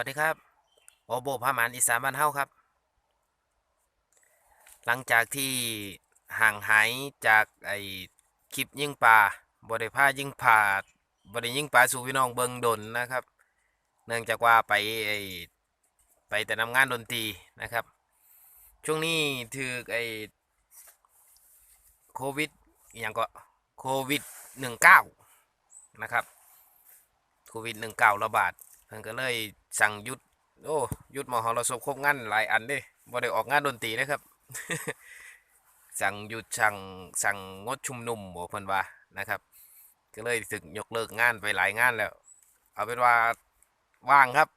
วัสดีครับโอโบพามานอีสานบ้านเฮาครับ หลังจากที่ห่างหายจากไอคลิปยิงปลาบริพายิงปลาบริยิงปลาสู่พี่น้องเบิงดนนะครับ เนื่องจากว่าไปไอไปแต่นำงานดนตรีนะครับ ช่วงนี้ถือไอโควิดอย่างก็โควิดหนึ่งเก้านะครับโควิดหนึ่งเก้าระบาด เพิ่นก็เลยสั่งหยุดโอ้หยุดมหรสพครบงานหลายอันเด้บ่ได้ออกงานดนตรีนะครับ สั่งหยุดสั่งสั่งงดชุมนุมบ่เพิ่นว่านะครับ ก็เลยถึกยกเลิกงานไปหลายงานแล้ว เอาเป็นว่าว่างครับ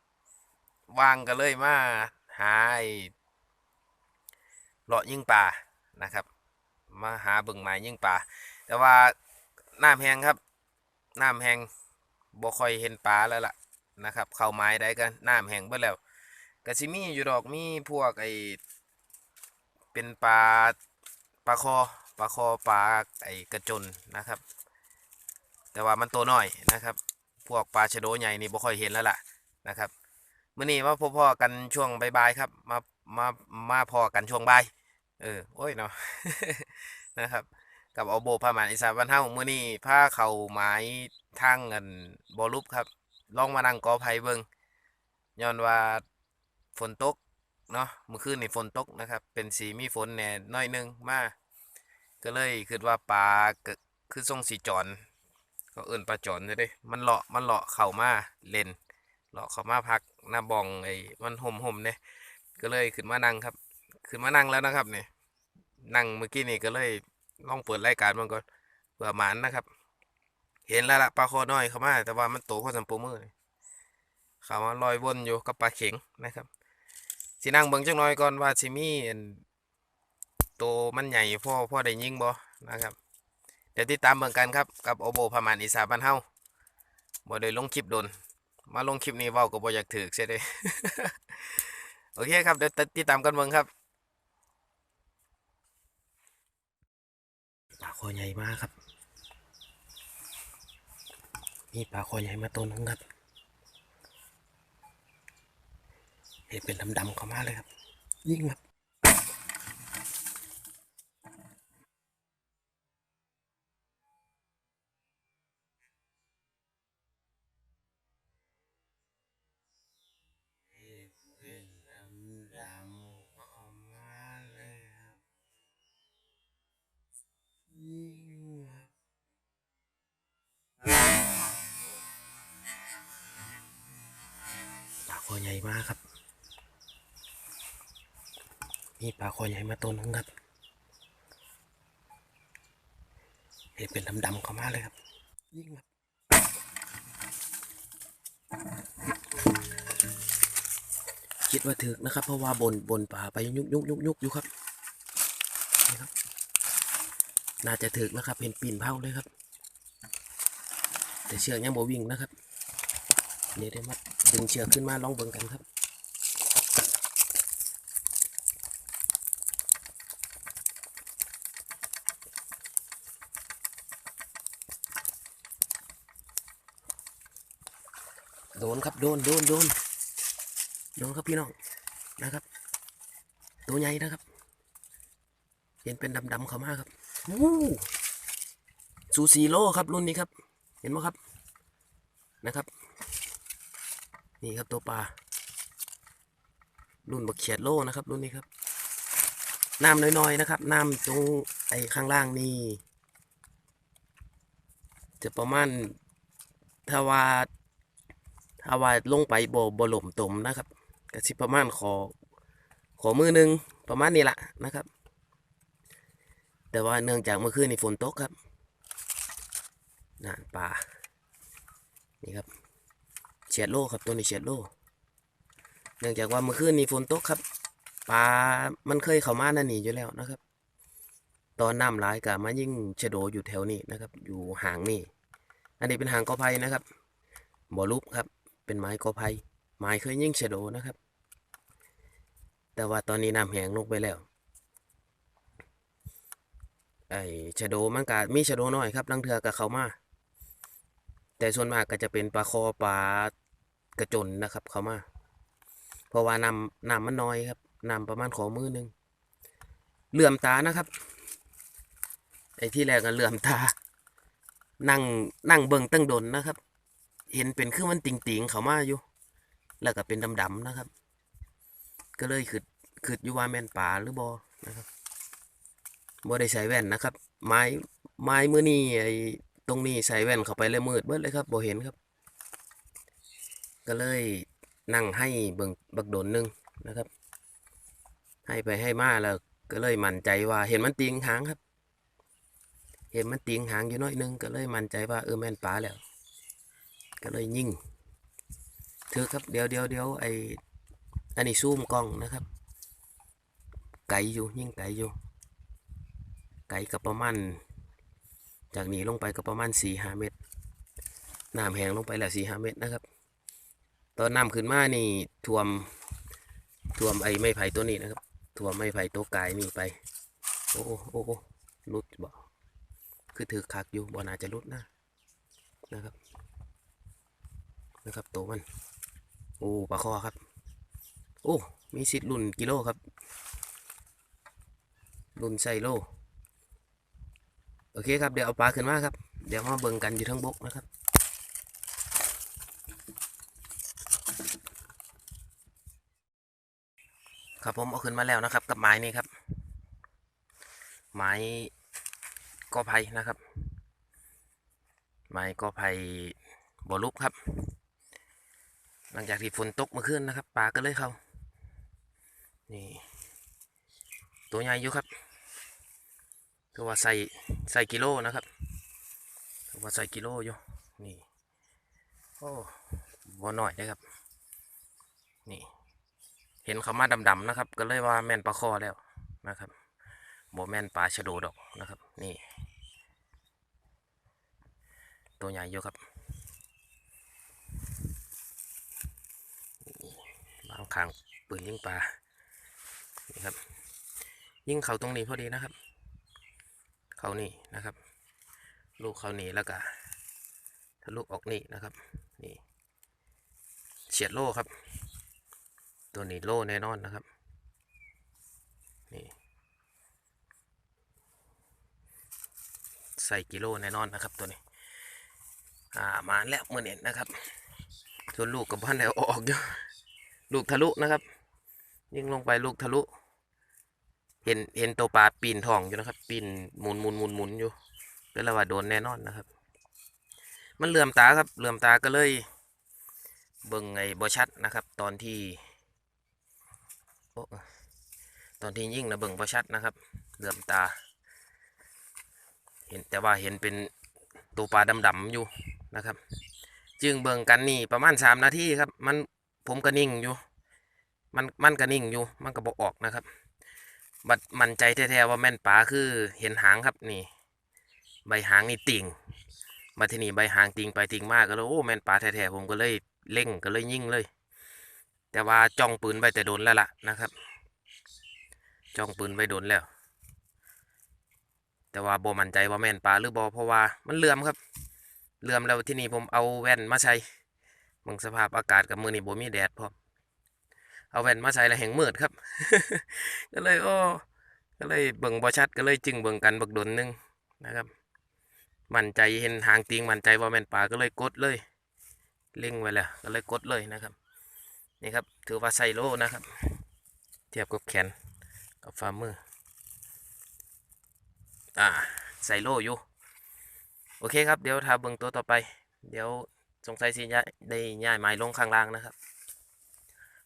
ว่างก็เลยมาหาไอ้เลาะยิงปลานะครับ มาหาบิ่งไม้ยิงปลาแต่ว่าน้ำแห้งครับน้ำแห้งบ่ค่อยเห็นปลาแล้วล่ะ นะครับ เข้าไม้ได้กันน้ำแห้งเบิดแล้วก็สิมีอยู่ดอกมีพวกไอเป็นปลาปลาคอปลาคอปลาไอกระจนนะครับ แต่ว่ามันตัวน้อยนะครับ พวกปลาชะโดใหญ่นี่บ่ค่อยเห็นแล้วล่ะนะครับมื้อนี้มาพบพ่อกันช่วงบ่ายๆครับ มามามาพอกันช่วงบ่ายเออโอ้ยเนาะนะครับกับเอาโบพาหมานอีสานบ้านเฮามื้อนี้พาเข้าไม้ทางเงินบ่รูปครับ ลองมานั่งกอไผ่เบิงย้อนว่าฝนตกเนาะเมื่อคืนนี่ฝนตกนะครับ เป็นสีมีฝนแหน่ยน้อยหนึงมาก็เลยคิดว่าปลาก็คือทรงสีจอนก็เอิ้นปลาจอนซะเด้มันเลาะมันเลาะเข้ามาเล่นเลาะเข้ามาพักหน้าบองไอ้มันห่มๆเนี่ยก็เลยขึ้นมานั่งครับขึ้นมานั่งแล้วนะครับเนี่ยนั่งเมื่อกี้นี่ก็เลยลองเปิดรายการมันก่อนเผื่อหมานนะครับ เห็นแล้วละปลาคอน้อยเข้ามา แต่ว่ามันโตพอสมปูมือนี่เขามาลอยวนอยู่กับปลาเข็งนะครับสินั่งเบิ่งจังน้อยก่อนว่าสิมีอันโตมันใหญ่พ่อพ่อได้ยิงบ่นะครับ เดี๋ยวติดตามเบิ่งกันครับกับโอโบพามานอีสานบ้านเฮาบ่ได้ลงคลิปโดน มาลงคลิปนี้เว้าก็บ่อยากถือใช่เด้โอเคครับเดี๋ยวติดตามกันเบิ่งครับปลาคอใหญ่มากครับ มีปลาคอใหญ่มาตัวหนึงครับเห็นเป็นดำๆเข้ามาเลยครับ ยิ่งครับ อใหญ่มากครับ มีปลาคอใหญ่มาตัวหนึงครับเห็นเป็นดำๆเข้ามาเลยครับ ยิ่งครับคิดว่าถึกนะครับ เพราะว่าบนบนป่าไปยุกยุกยุกยุกอยู่ครับนี่ครับ น่าจะถึกนะครับเห็นปีนเผาเลยครับ แต่เชือกยังบ่วิ่งนะครับ เดี๋ยวได้มาดึงเชือกขึ้นมาลองเบิ่งกันครับโดนครับโดนโดนโดนโดนครับพี่น้องนะครับตัวใหญ่นะครับ เห็นเป็นดำๆเขามากครับวู้สูสีโลครับรุ่นนี้ครับ เห็นไหมครับนะครับ นี่ครับตัวปลารุ่นบักเขียดโลนะครับรุ่นนี้ครับน้ำน้อยๆนะครับน้ำตรงไอ้ข้างล่างนี่จะประมาณถ้าว่าถ้าว่าลงไปบ่บ่หล่มตมนะครับก็สิประมาณขอขอมือหนึงประมาณนี้ละนะครับ แต่ว่าเนื่องจากเมื่อคืนนี่ฝนตกครับน่ะปลานี่ครับ เฉียดโลครับตัวนี้เฉียดโลเนื่องจากว่าเมื่อคืนนี้ฝนตกครับปลามันเคยเข้ามานั่นนี่อยู่แล้วนะครับ ตอนน้ำหลายกะมายิ่งชะโดอยู่แถวนี้นะครับ อยู่ห่างนี่ อันนี้เป็นหางกอไผ่นะครับบ่อลูกครับ เป็นไม้กอไผ่ไม้เคยยิ่งชะโดนะครับ แต่ว่าตอนนี้น้ำแห้งลงไปแล้วไอ้ชะโดมันก็มีชะโดน้อยครับลังเทือกับเขามา แต่ส่วนมากก็จะเป็นปลาคอปลา กระจนนะครับ เขามา เพราะว่านำนำมันน้อยครับนำประมาณขอมือหนึ่งเหลื่อมตานะครับ ไอ้ที่แรกก็เหลื่อมตา นั่งนั่งเบิ่งตั้งดนนะครับ เห็นเป็นคือมันติ่งติงๆเขามาอยู่ แล้วก็เป็นดำๆนะครับ ก็เลยขึ้นขึ้นอยู่ว่าแม่นป่าหรือบอนะครับบ่ได้ใส่แว่นนะครับ ไม้ไม้มือนี่ไอ้ตรงนี้ใส่แว่นเข้าไปเลยมืดเบิดเลยครับบ่เห็นครับ ก็เลยนั่งให้เบิ่งบักโดนหนึงนะครับ ให้ไปให้มาแล้วก็เลยมั่นใจว่าเห็นมันติงหางครับ เห็นมันติงหางอยู่น้อยหนึงก็เลยมั่นใจว่าเออแม่นปลาแล้ว ก็เลยยิ่งถือครับเดี๋ยวเดี๋ยวเดี๋ยวไออันนี้ซูมกล้องนะครับ ไกลอยู่ยิ่งไกลอยู่ ไกลกับประมาณจากนี้ลงไปก็ประมาณสี่ห้าเมตรน้ำแห้งลงไปแล้วสี่ห้าเมตรนะครับ ตอนน้ำขึ้นมานี่ท่วมท่วมไอ้ไม้ไผ่ตัวนี้นะครับท่วมไม้ไผ่ตัวกายนี่ไป โอ้โอ้โอ้โอ้รุดบ่คือถือคักอยู่บ่น่าจะรุดนะนะครับ นะครับตัวมัน โอ้ปลาคอครับ โอ้มีสิทธิ์รุ่นกิโลครับรุ่นไซโลโอเคครับเดี๋ยวเอาปลาขึ้นมาครับ เดี๋ยวมาเบิ่งกันอยู่ทั้งบกนะครับ ครับผมเอาขึ้นมาแล้วนะครับ กับไม้นี่ครับ ไม้กอไผ่นะครับ ไม้กอไผ่บ่อลุกครับ หลังจากที่ฝนตกเมื่อคืนนะครับปลาก็เลยเข้านี่ตัวใหญ่อยู่ครับคือว่าใส่ใส่กิโลนะครับคือว่าใส่กิโลอยู่นี่โอ้บ่หน่อยเลยครับนี่ เห็นเขามาดำๆนะครับ ก็เลยว่าแม่นปลาคอแล้วนะครับโบแม่นปลาชะโดดอกนะครับ นี่ ตัวใหญ่อยู่ครับบางครั้งปืนยิงปลานี่ครับ ยิงเขาตรงนี้พอดีนะครับ เขานี่นะครับ ลูกเขานี่แล้วก็ทะลุออกนี่นะครับ นี่เฉียดโล่ครับ ตัวนี้โล่แน่นอนนะครับ นี่ ใส่กิโลแน่นอนนะครับตัวนี้ อ่ามาแล้วเมื่อเน็ตนะครับส่วนลูกกับพันแล้วออกอยู่ลูกทะลุนะครับ ยิ่งลงไปลูกทะลุ เห็นเห็นตัวปลาปีนทองอยู่นะครับ ปีนหมุนหมุนหมุนหมุนอยู่ก็เลยว่าโดนแน่นอนนะครับ มันเหลื่อมตาครับเหลื่อมตาก็เลยเบิ่งไอ้บอชัดนะครับ ตอนที่ ตอนที่ยิ่งนะเบิ่งประชัดนะครับเหลื่อมตา เห็นแต่ว่าเห็นเป็นตัวปลาดำๆอยู่นะครับ จึงเบิ่งกันนี่ประมาณสามนาทีครับ มันผมก็นิ่งอยู่ มันมันก็นิ่งอยู่ มันก็บอกออกนะครับบัดมันใจแท้ๆว่าแม่นปลาคือเห็นหางครับนี่ ใบหางนี่ติ่งมาที่นี่ใบหางติ่งไปติ่งมากก็เลยโอ้แม่นปลาแท้ๆผมก็เลยเล่งก็เลยยิ่งเลย แต่ว่าจ้องปืนไปแต่โดนแล้วล่ะนะครับ จ้องปืนไปโดนแล้ว แต่ว่าบ่มั่นใจว่าแม่นปลาหรือบ่เพราะว่ามันเลื่อมครับเลื่อมแล้วที่นี่ผมเอาแว่นมาใส่มึงสภาพอากาศกับมือนี่บ่มีแดดพร้อมเอาแว่นมาใส่แล้วแหงมืดครับ ก็เลยโอ้ก็เลยเบิ่งบ่ชัดก็เลยจึงเบิ่งกันบักดนนึงนะครับ มั่นใจเห็นหางติงมั่นใจว่าแม่นปลาก็เลยกดเลยเล็งไว้แล้วก็เลยกดเลยนะครับ นี่ครับ ถือว่าไซโลนะครับ เทียบกับแขนกับฝ่ามือ อ่าใส่โลอยู่ โอเคครับ เดี๋ยวถ้าเบิ่งตัวต่อไป เดี๋ยวสงสัยสิย้าได้ย้ายไม้ลงข้างล่างนะครับ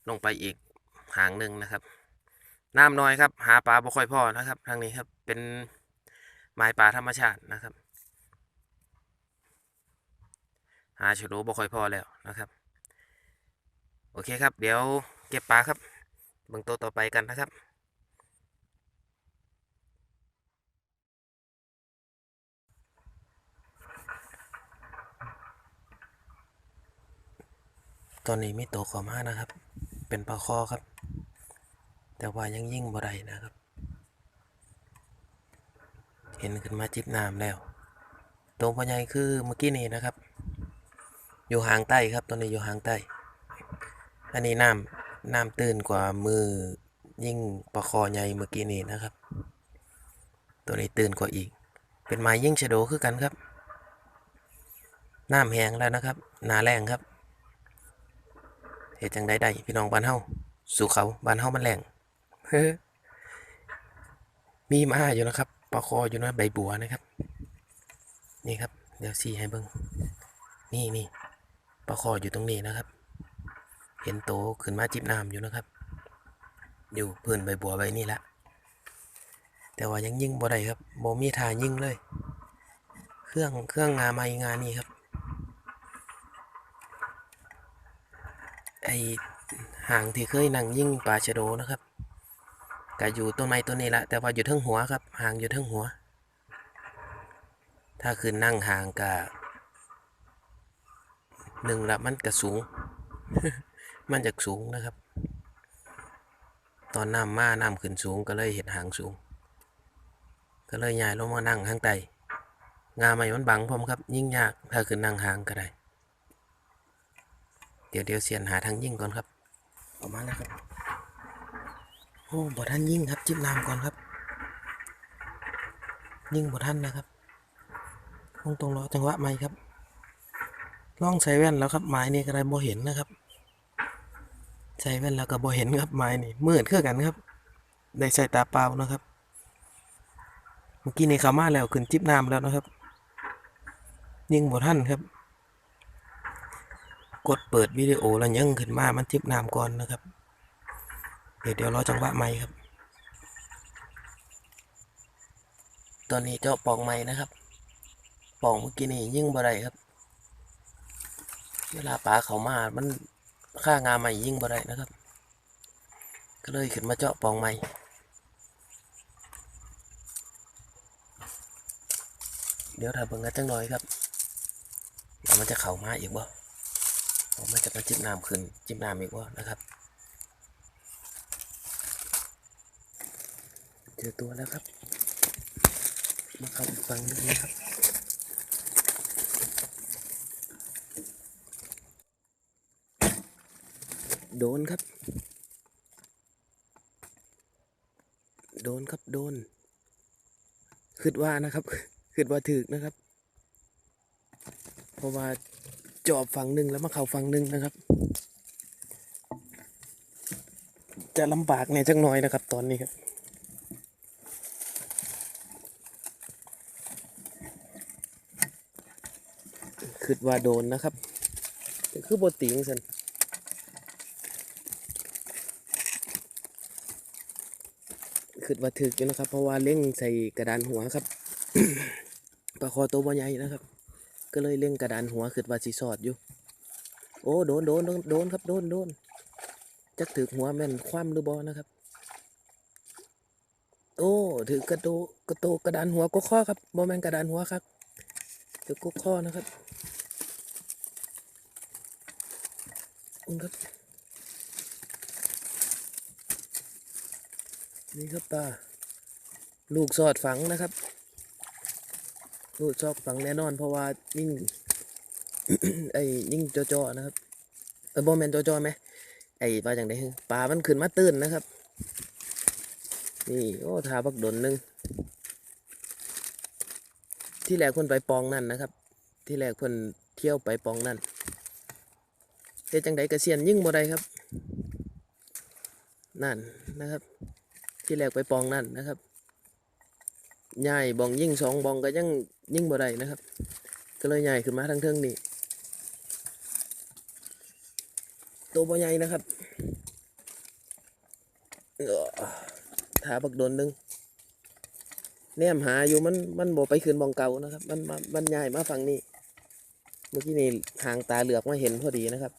ลงไปอีกหางหนึ่งนะครับ น้ำน้อยครับ หาปลาบ่ค่อยพ่อนะครับทางนี้ครับเป็นไม้ปลาธรรมชาตินะครับ หาชโดบ่ค่อยพ่อแล้วนะครับ โอเคครับ เดี๋ยวเก็บปลาครับเบิ่งตัวต่อไปกันนะครับ ตอนนี้มีตัวขอมากนะครับ เป็นปลาคอครับ แต่ว่ายังยิ่งบ่ได้นะครับ เห็นขึ้นมาจิบน้ำแล้วตรงปัญญคือเมื่อกี้นี้นะครับ อยู่ห่างใต้ครับ ตอนนี้อยู่ห่างใต้ อันนี้น้ำน้ำตื้นกว่ามือยิ่งปลาคอใหญ่เมื่อกี้นี้นะครับ ตัวนี้ตื้นกว่าอีก เป็นไม้ยิ่งชะโดคือกันครับ น้ำแห้งแล้วนะครับหนาแรงครับเหตุจังใดได้พี่น้องบ้านเฮาสู่เขาบ้านเฮามันแรงเฮ้มีมาอยู่นะครับปลาคออยู่นะใบบัวนะครับ นี่ครับ เดี๋ยวสีให้เบิ้งนี่นี่ปลาคออยู่ตรงนี้นะครับ เห็นโตขึ้นมาจิบน้ำอยู่นะครับ อยู่พื้นใบบัวใบนี้ละแต่ว่ายังยิ่งบ่ได้ครับบ่มีทายิ่งเลย เครื่องเครื่องงาไม้งานนี่ครับไอห่างที่เคยนั่งยิ่งปลาชะโดนะครับก็อยู่ต้นไม้ต้นนี้ละแต่ว่าอยู่ทั้งหัวครับห่างอยู่ทั้งหัว ถ้าคือนั่งห่างกะหนึ่งละมันกะสูง มันจะสูงนะครับ ตอนน้ำมาน้ำขึ้นสูงก็เลยเห็นหางสูง ก็เลยย้ายลงมานั่งข้างใต้งาไม้มันบังผมครับ ยิ่งยากถ้าคือนั่งห่างก็ได้ เดี๋ยวเดี๋ยวเสียนหาทางยิ่งก่อนครับออกมาแล้วครับโอ้บ่ท่านยิ่งครับ จิ้มน้ำก่อนครับ ยิ่งบ่ท่านนะครับคงตรงรอจังหวะไหมครับล่องใส่แว่นแล้วครับไม้นี่ก็ได้บ่เห็นนะครับ ใส่แว่นแล้วก็บ่เห็นครับไม้นี่มืดคือกันครับ ได้ใส่ตาเปล่านะครับ เมื่อกี้นี่เขามาแล้วขึ้นจิ้มน้ำแล้วนะครับ ยิ่งบ่ท่านครับ กดเปิดวิดีโอแล้วยังขึ้นมามันจิบน้ำก่อนนะครับ เดี๋ยวเดี๋ยวรอจังหวะใหม่ครับ ตอนนี้เจ้าปองใหม่นะครับปองเมื่อกี้นี่ยิ่งบ่ได้ครับ เวลาปลาเขามามัน ค่างาใหม่ยิ่งบ่ได้นะครับ ก็เลยขึ้นมาเจาะปองใหม่เดี๋ยวถ้าเบิ่งกันจังหน่อยครับว่ามันจะเข้ามาอีกบ่ผมมันจะมาจิ้มน้ำขึ้นจิ้มน้ำอีกว่านะครับเจอตัวแล้วครับ มาเข้าอีกฝั่งนึงนะครับ โดนครับ โดนครับ โดนคิดว่านะครับคิดว่าถึกนะครับ เพราะว่าจอบฝั่งหนึ่งแล้วมาเข้าฝั่งหนึ่งนะครับ จะลำบากเนี่ยจังน้อยนะครับ ตอนนี้ครับคิดว่าโดนนะครับ คือบทติงสัน คิดว่าถึกอยู่นะครับ เพราะว่าเล่งใส่กระดานหัวครับปลาคอตัวบ่ใหญ่นะครับ ก็เลยเล่งกระดานหัวขึ้นว่าสีสอดอยู่ โอ้โดนโดนโดนโดนครับโดนโดนจักถือหัวแม่นคว่ำหรือบอนะครับ โอ้ถือกระโตกระโตกระดานหัวก็ข้อครับบอแมนกระดานหัวครับถือก็ข้อนะครับอุ้นครับ นี่ครับตาลูกสอดฝังนะครับรูดชอบฝังแน่นอน เพราะว่ายิ่งไอ้ยิ่งจอๆนะครับเออบอแมนจอๆไหมไอ้ปลาอย่างไรปลามันขึ้นมาตื้นนะครับ นี่โอ้ทาบักดนหนึงที่แรกคนไปปองนั่นนะครับ ที่แรกคนเที่ยวไปปองนั่นเฮ็ดจังไดกระเซียนยิ่งบ่ได้ครับ นั่นนะครับ ที่แรกไปปองนั่นนะครับย้ายบองยิ่งสองบองก็ยังยิ่งบ่ได้นะครับ ก็เลยย้ายขึ้นมาทางเทิงนี่ตัวบ่ใหญ่นะครับเอ้อถาบักโดนหนึงแนมหาอยู่มันมันบ่ไปขึ้นบองเก่านะครับ มันมันมันย้ายมาฝั่งนี้ เมื่อกี้นี่หางตาเหลือกมาเห็นพอดีนะครับ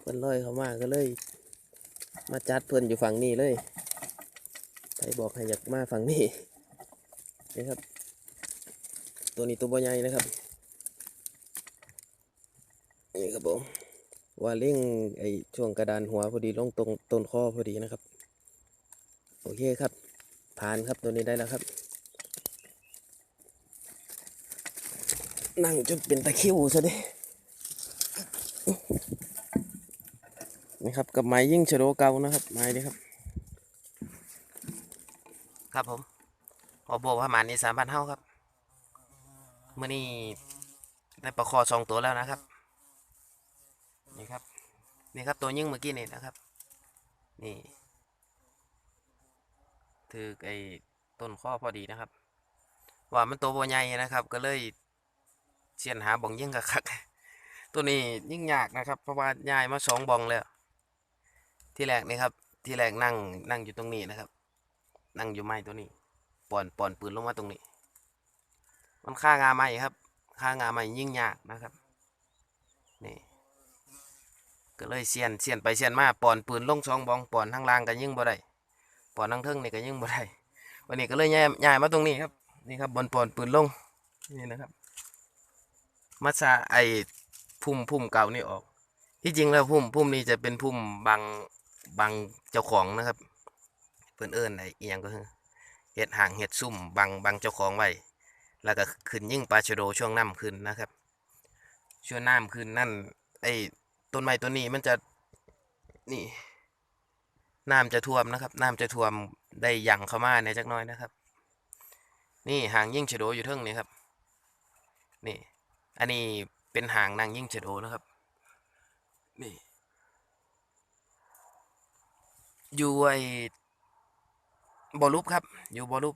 เพิ่นลอยเข้ามาก็เลย มาจัดเพิ่นอยู่ฝั่งนี้เลย ใครบอกให้อยากมาฝั่งนี้นี่ครับ ตัวนี้ตัวบใหญ่นะครับนี่ครับผมว่าเร่งไอช่วงกระดานหัวพอดีลงตรงต้นคอพอดีนะครับ โอเคครับ ผ่านครับตัวนี้ได้แล้วครับ นั่งจนเป็นตะคิวซะดินี่ครับกับไม้ยิ่งชโดเก่านะครับไม้นี่ครับ ครับผมออโบประมาณนี้สามพันเท่าครับเมื่อนี้ได้ปลาคอสองตัวแล้วนะครับ นี่ครับ นี่ครับตัวยิ่งเมื่อกี้นี่นะครับ นี่ถือไอ้ต้นข้อพอดีนะครับ ว่ามันตัวโบใหญ่นะครับ ก็เลยเชียนหาบ่องยิ่งกับคัก ตัวนี้ยิ่งยากนะครับ เพราะว่าย้ายมาสองบ่องแล้ว ที่แรกนี่ครับ ที่แรกนั่งนั่งอยู่ตรงนี้นะครับ นั่งอยู่ไม้ตัวนี้ป่อนป่อนปืนลงมาตรงนี้ มันค่างาไม้ครับ ค่างาไม้ยิ่งยากนะครับนี่ก็เลยเสียนเสียนไปเสียนมาป่อนปืนลงสองบองป่อนทางล่างก็ยิ่งบ่ได้ป่อนทางเทิงนี่ก็ยิ่งบ่ได้วันนี้ก็เลยย้ายย้ายมาตรงนี้ครับนี่ครับบนป่อนปืนลงนี่นะครับมาซาไอพุ่มพุ่มเก่านี่ออก ที่จริงแล้วพุ่มพุ่มนี้จะเป็นพุ่มบางบางเจ้าของนะครับ เพิ่นเอิ้นไอ้อียงก็คือเห็ดห่างเห็ดซุ่มบังบังเจ้าของไว้แล้วก็ขึ้นยิ่งปลาชโดช่วงน้ำขึ้นนะครับ ช่วงน้ำขึ้นนั่นไอ้ต้นไม้ต้นนี้มันจะนี่น้ำจะท่วมนะครับ น้ำจะท่วมได้ยังเข้ามาในจักน้อยนะครับ นี่หางยิ่งชโดอยู่เทิงนี่ครับ นี่ อันนี้เป็นหางนางยิ่งชโดนะครับ นี่อยู่ไอ บ่อรูปครับ อยู่บ่อรูป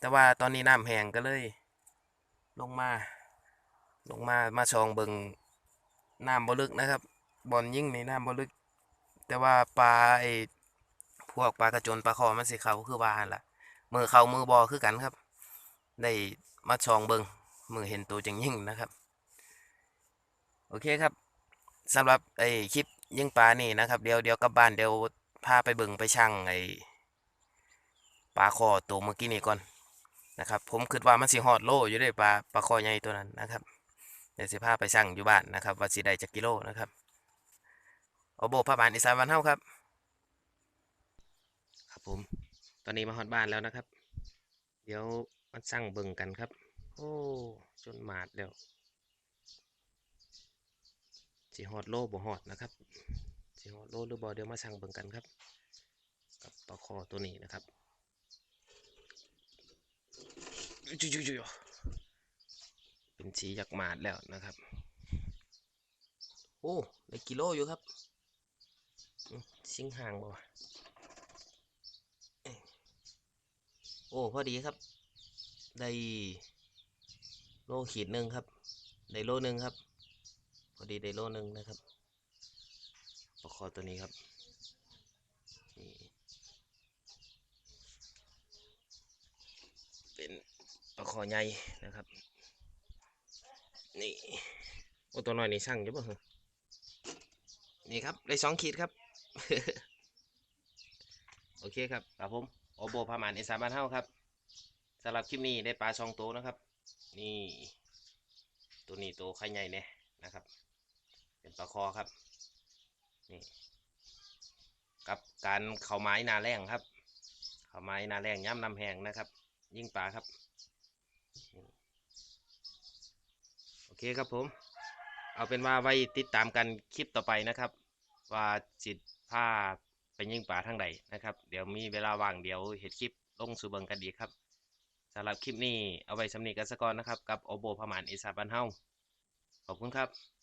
แต่ว่าตอนนี้น้ำแห้งก็เลย ลงมา ลงมามาชองเบิงน้ำบ่ลึกนะครับบอนยิ่งในน้ำบ่ลึก แต่ว่าปลาไอ้พวกปลากระจนปลาคอมันสิเขาคือว่าหั่นล่ะมือเขามือบอคือกันครับ ได้มาชองเบิงมือเห็นตัวจังยิ่งนะครับ โอเคครับสำหรับไอ้คลิปยิงปลานี่นะครับ เดี๋ยวเดี๋ยวกลับบ้านเดี๋ยวพาไปเบิงไปช่างไอ้ ปลาคอตัวเมื่อกี้นี่ก่อนนะครับ ผมคิดว่ามันสิฮอดโลอยู่เด้ปลาปลาคอใหญ่ตัวนั้นนะครับเดี๋ยวสิพาไปช่งอยู่บ้านนะครับ ว่าสิได้จักกิโลนะครับเอาโบพาบานอีสานวันเฮาครับ ครับผม ตอนนี้มาฮอดบ้านแล้วนะครับ เดี๋ยวมาสั่งเบิ่งกันครับ โอ้จนหมาดแล้วสิฮอดโลบ่ฮอดนะครับสิฮอดโลหรือบ่เดี๋ยวมาสั่งเบิ่งกันครับ กับปลาคอตัวนี้นะครับจุยๆ เป็นสีอยากหมาดแล้วนะครับ โอ้ได้กิโลอยู่ครับอื้อสิงห่างบ่วะเอ้ยโอ้พอดีครับ ได้โลขีดหนึ่งครับ ได้โลหนึ่งครับ พอดีได้โลหนึ่งนะครับปลาคอตัวนี้ครับนี่เป็น ปลาคอใหญ่นะครับ นี่โอ้ตัวน้อยนี่ช่างอยู่ป่ะนี่ครับได้สองขีดครับ โอเคครับครับผมโอโบพามานเอสามบ้านเฮาครับสำหรับคลิปนี้ได้ปลาสองตัวนะครับ นี่ ตัวนี้ตัวไข่ใหญ่เนี่ยนะครับ เป็นปลาคอครับ นี่กับการเข่าไม้นาแรงครับ เข่าไม้นาแรงย่ำนำแหงนะครับ ยิ่งปลาครับนี่โอ เคครับผม เอาเป็นว่าไว้ติดตามกันคลิปต่อไปนะครับ ว่าจิตภาพเป็นยิ่งป่าทางใดนะครับ เดี๋ยวมีเวลาว่างเดี๋ยวเห็ดคลิปลงสู่เบิงกันดีครับสำหรับคลิปนี้เอาไว้สำนีกันสกอนนะครับ กับโอโบพมานอิสาบันเฮาขอบคุณครับ